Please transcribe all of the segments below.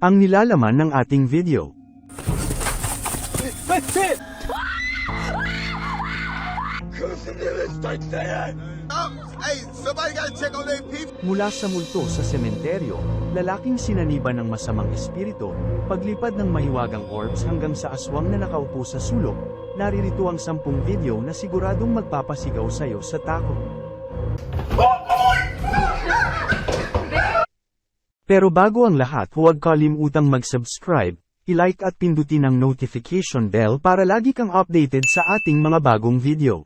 Ang nilalaman ng ating video. Mula sa multo sa sementeryo, lalaking sinaniban ng masamang espiritu, paglipad ng mahiwagang orbs hanggang sa aswang na nakaupo sa sulok, naririto ang sampung video na siguradong magpapasigaw sa'yo sa takot. Pero bago ang lahat huwag kalimutang mag-subscribe, i-like at pindutin ang notification bell para lagi kang updated sa ating mga bagong video.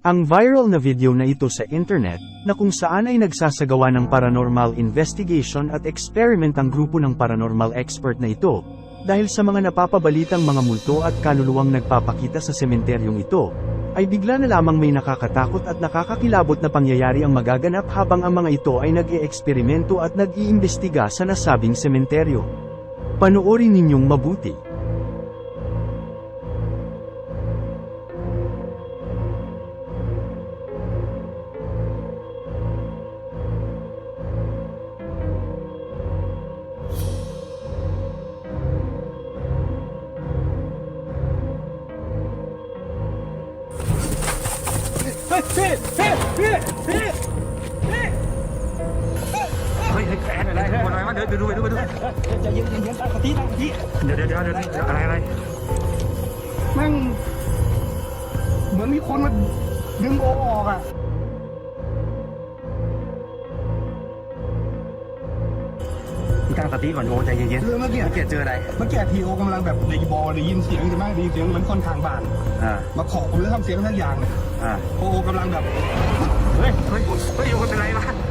Ang viral na video na ito sa internet, na kung saan ay nagsasagawa ng paranormal investigation at experiment ang grupo ng paranormal expert na ito, dahil sa mga napapabalitang mga multo at kaluluwang nagpapakita sa sementeryong ito, ay bigla na lamang may nakakatakot at nakakakilabot na pangyayari ang magaganap habang ang mga ito ay nag-e-eksperimento at nag-iimbestiga sa nasabing sementeryo. Panoorin ninyong mabuti. เดี๋ยวเดี๋ยวเดี๋ยวเดี๋ยวอะไรอะไรแม่งเหมือนมีคนมาดึงโอออกอะมีตั้งสติก่อนโอ้ใจเย็นคือเมื่อกี้ๆเมื่อกี้เจออะไรเมื่อกี้ทีโอกำลังแบบในบอลได้ยินเสียงใช่ไหมได้ยินเสียงเหมือนคนทางบ้าน อ่ามาขอผมเลยทำเสียงทั้งอย่างเลยอ่าโอโอกำลังแบบเฮ้ยเฮ้ยเฮ้ยโอ้เป็นไรวะเฮ้ยไม่อยู่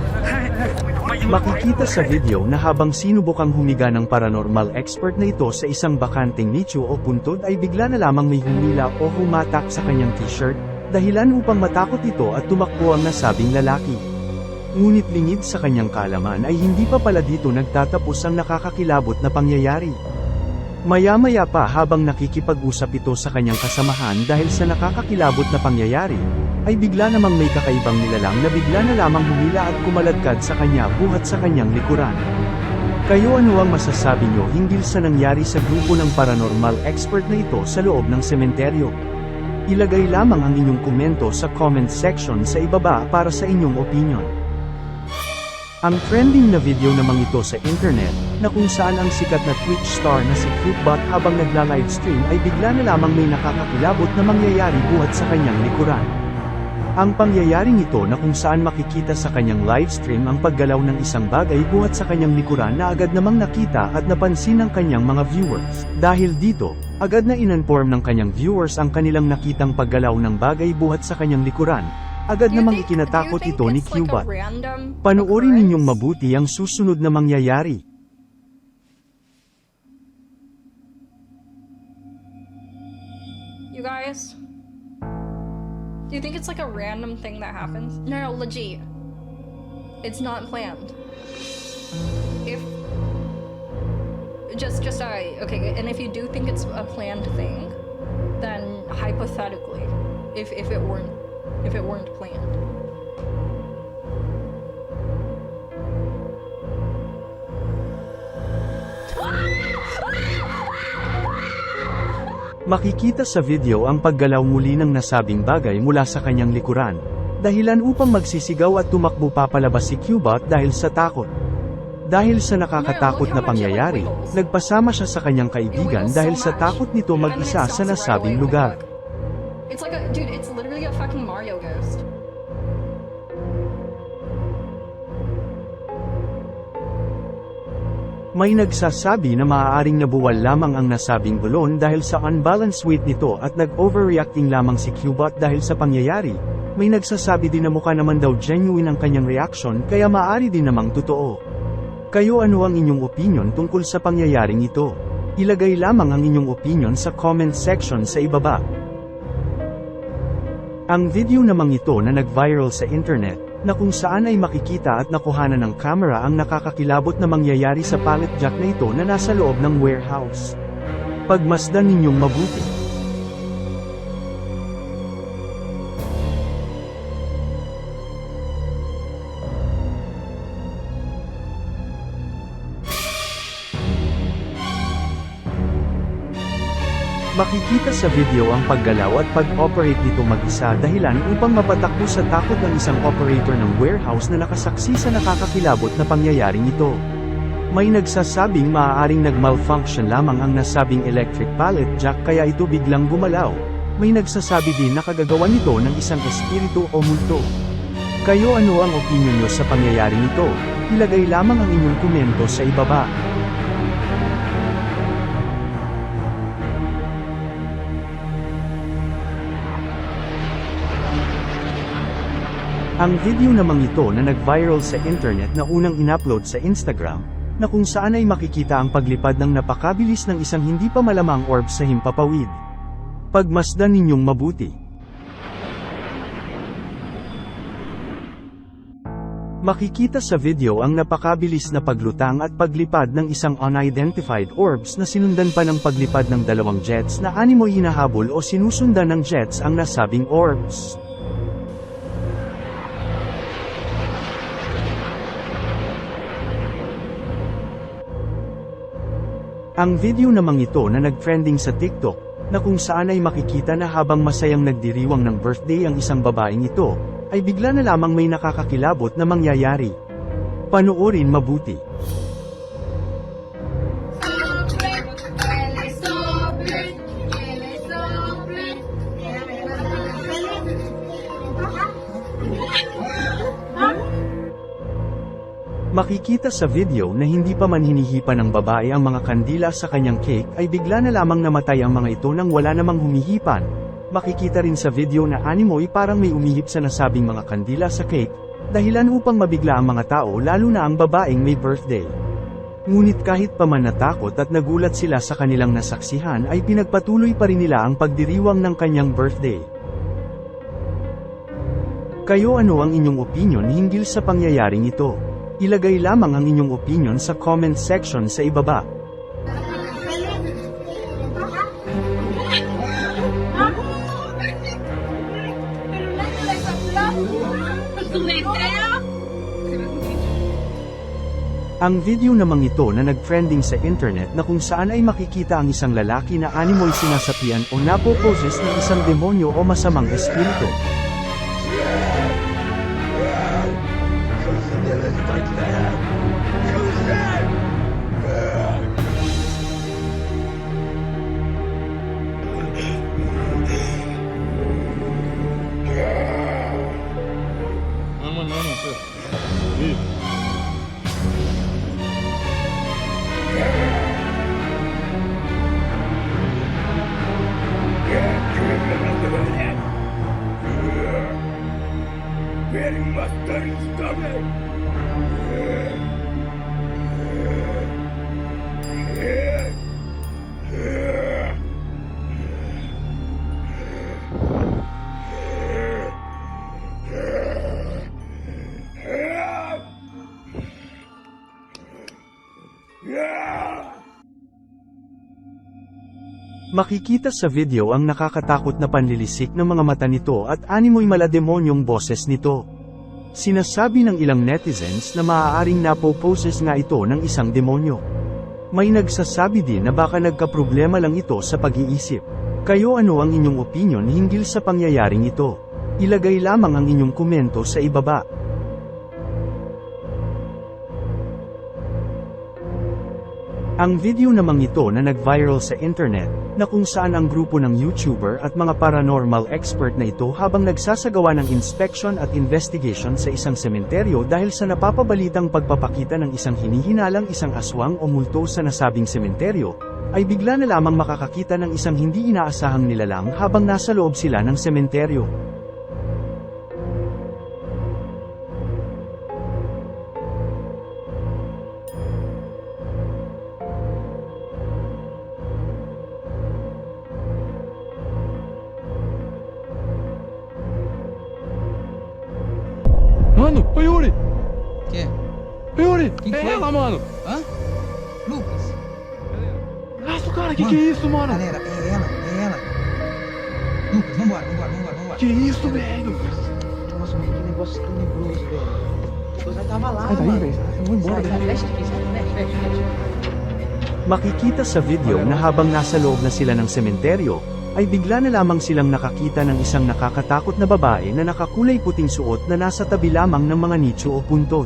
Makikita sa video na habang sinubukang humiga ng paranormal expert na ito sa isang bakanting nicho o puntod ay bigla na lamang may humila o humatak sa kanyang t-shirt, dahilan upang matakot ito at tumakbo ang nasabing lalaki. Ngunit lingid sa kanyang kalaman ay hindi pa pala dito nagtatapos ang nakakakilabot na pangyayari. Maya-maya pa habang nakikipag-usap ito sa kanyang kasamahan dahil sa nakakakilabot na pangyayari, ay bigla namang may kakaibang nilalang na bigla na lamang humila at kumaladkad sa kanya buhat sa kanyang likuran. Kayo ano ang masasabi nyo hinggil sa nangyari sa grupo ng paranormal expert na ito sa loob ng sementeryo? Ilagay lamang ang inyong komento sa comment section sa ibaba para sa inyong opinion. Ang trending na video namang ito sa internet, na kung saan ang sikat na Twitch star na si Fruitbot habang nagla-livestream ay bigla na lamang may nakakakilabot na mangyayari buhat sa kanyang likuran. Ang pangyayaring ito na kung saan makikita sa kanyang livestream ang paggalaw ng isang bagay buhat sa kanyang likuran na agad namang nakita at napansin ng kanyang mga viewers. Dahil dito, agad na inonform ng kanyang viewers ang kanilang nakitang paggalaw ng bagay buhat sa kanyang likuran, agad namang ikinatakot ito ni Cubat. random Panoorin ninyong mabuti ang susunod na mangyayari. You guys? Do you think it's like a random thing that happens? No, no, legit. It's not planned. If just just I okay, and if you do think it's a planned thing, then hypothetically, if if it weren't if it weren't planned. Makikita sa video ang paggalaw muli ng nasabing bagay mula sa kanyang likuran. Dahilan upang magsisigaw at tumakbo papalabas si Cubot dahil sa takot. Dahil sa nakakatakot na pangyayari, nagpasama siya sa kanyang kaibigan dahil sa takot nito mag-isa sa nasabing lugar. It's like a dude, it's literally a fucking May nagsasabi na maaaring nabuwal lamang ang nasabing balon dahil sa unbalanced weight nito at nag-overreacting lamang si Cubot dahil sa pangyayari. May nagsasabi din na mukha naman daw genuine ang kanyang reaction kaya maaari din namang totoo. Kayo ano ang inyong opinion tungkol sa pangyayaring ito? Ilagay lamang ang inyong opinion sa comment section sa ibaba. Ang video namang ito na nag-viral sa internet, na kung saan ay makikita at nakuhanan ng camera ang nakakakilabot na mangyayari sa pallet jack na ito na nasa loob ng warehouse. Pagmasdan ninyong mabuti. Makikita sa video ang paggalaw at pag-operate nito mag-isa dahilan upang mapatakbo sa takot ng isang operator ng warehouse na nakasaksi sa nakakakilabot na pangyayaring ito. May nagsasabing maaaring nag-malfunction lamang ang nasabing electric pallet jack kaya ito biglang gumalaw. May nagsasabi din na kagagawa nito ng isang espiritu o multo. Kayo ano ang opinion nyo sa pangyayaring ito? Ilagay lamang ang inyong komento sa ibaba. Ang video namang ito na nag-viral sa internet na unang inupload sa Instagram, na kung saan ay makikita ang paglipad ng napakabilis ng isang hindi pa malamang orb sa himpapawid. Pagmasdan ninyong mabuti. Makikita sa video ang napakabilis na paglutang at paglipad ng isang unidentified orbs na sinundan pa ng paglipad ng dalawang jets na animoy hinahabol o sinusundan ng jets ang nasabing orbs. Ang video namang ito na nag-trending sa TikTok, na kung saan ay makikita na habang masayang nagdiriwang ng birthday ang isang babaeng ito, ay bigla na lamang may nakakakilabot na mangyayari. Panoorin mabuti. Makikita sa video na hindi pa man hinihipa ng babae ang mga kandila sa kanyang cake ay bigla na lamang namatay ang mga ito nang wala namang humihipan. Makikita rin sa video na animoy parang may umihip sa nasabing mga kandila sa cake, dahilan upang mabigla ang mga tao lalo na ang babaeng may birthday. Ngunit kahit pa man natakot at nagulat sila sa kanilang nasaksihan ay pinagpatuloy pa rin nila ang pagdiriwang ng kanyang birthday. Kayo ano ang inyong opinion hinggil sa pangyayaring ito? Ilagay lamang ang inyong opinion sa comment section sa ibaba. Ang video namang ito na nag-trending sa internet na kung saan ay makikita ang isang lalaki na animoy sinasapian o napoposes ng isang demonyo o masamang espiritu. Makikita sa video ang nakakatakot na panlilisik ng mga mata nito at animoy malademonyong boses nito. Sinasabi ng ilang netizens na maaaring napoposes nga ito ng isang demonyo. May nagsasabi din na baka nagkaproblema lang ito sa pag-iisip. Kayo ano ang inyong opinion hinggil sa pangyayaring ito? Ilagay lamang ang inyong komento sa ibaba. Ang video namang ito na nag-viral sa internet, na kung saan ang grupo ng YouTuber at mga paranormal expert na ito habang nagsasagawa ng inspection at investigation sa isang sementeryo dahil sa napapabalitang pagpapakita ng isang hinihinalang isang aswang o multo sa nasabing sementeryo, ay bigla na lamang makakakita ng isang hindi inaasahang nilalang habang nasa loob sila ng sementeryo. Ela, mano! Hã? Lucas? Nossa, cara, que Mano, que é isso, mano? Galera, é ela, é ela. Lucas, vambora, vambora, vambora, vambora. Que isso, velho? Nossa, mas que negócio tenebroso, velho. Já tava lá, Sai daí, mano. velho. Eu vou embora. Sai, aqui, fecha. Makikita sa video na habang nasa loob na sila ng sementeryo, ay bigla na lamang silang nakakita ng isang nakakatakot na babae na nakakulay puting suot na nasa tabi lamang ng mga nicho o puntod.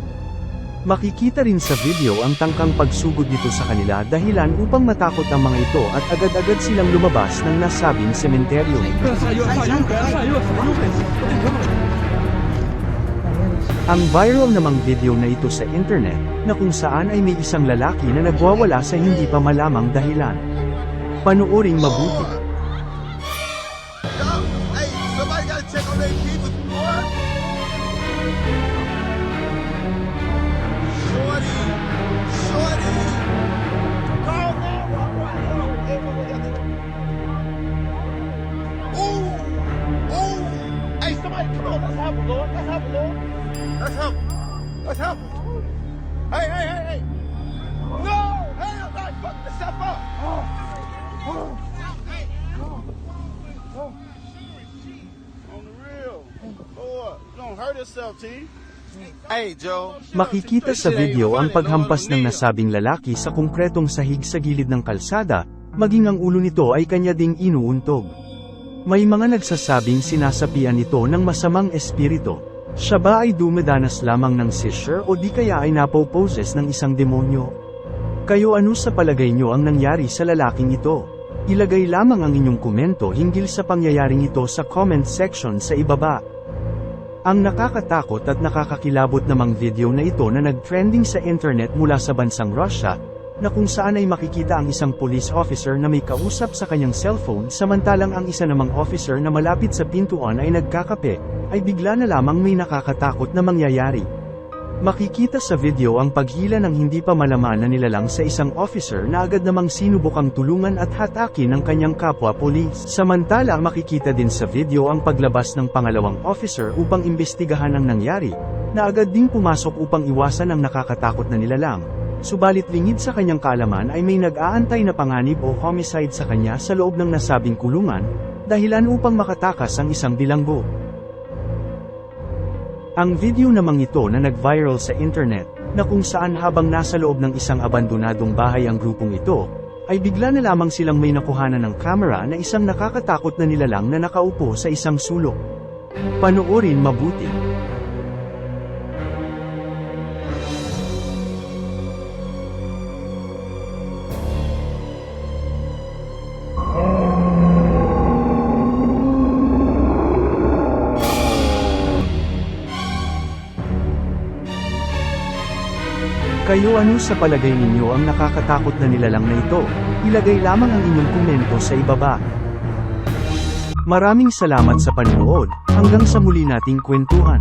Makikita rin sa video ang tangkang pagsugod nito sa kanila dahilan upang matakot ang mga ito at agad-agad silang lumabas ng nasabing sementeryo. Ang viral namang video na ito sa internet, na kung saan ay may isang lalaki na nagwawala sa hindi pa malamang dahilan. Panuoring mabuti. Makikita sa video ang paghampas ng nasabing lalaki sa konkretong sahig sa gilid ng kalsada, maging ang ulo nito ay kanya ding inuuntog. May mga nagsasabing sinasapian nito ng masamang espiritu. Siya ba ay dumadanas lamang ng seizure o di kaya ay napoposes ng isang demonyo? Kayo ano sa palagay nyo ang nangyari sa lalaking ito? Ilagay lamang ang inyong komento hinggil sa pangyayaring ito sa comment section sa ibaba. Ang nakakatakot at nakakakilabot namang video na ito na nag-trending sa internet mula sa bansang Russia, na kung saan ay makikita ang isang police officer na may kausap sa kanyang cellphone samantalang ang isa namang officer na malapit sa pintuan ay nagkakape, ay bigla na lamang may nakakatakot na mangyayari. Makikita sa video ang paghila ng hindi pa malaman na nilalang sa isang officer na agad namang sinubukang tulungan at hatakin ng kanyang kapwa polis. Samantala makikita din sa video ang paglabas ng pangalawang officer upang imbestigahan ang nangyari, na agad ding pumasok upang iwasan ang nakakatakot na nilalang. Subalit lingid sa kanyang kaalaman ay may nag-aantay na panganib o homicide sa kanya sa loob ng nasabing kulungan, dahilan upang makatakas ang isang bilanggo. Ang video namang ito na nag-viral sa internet, na kung saan habang nasa loob ng isang abandonadong bahay ang grupong ito, ay bigla na lamang silang may nakuhanan ng kamera na isang nakakatakot na nilalang na nakaupo sa isang sulok. Panoorin mabuti. Kayo ano sa palagay ninyo ang nakakatakot na nilalang na ito? Ilagay lamang ang inyong komento sa ibaba. Maraming salamat sa panonood, hanggang sa muli nating kwentuhan.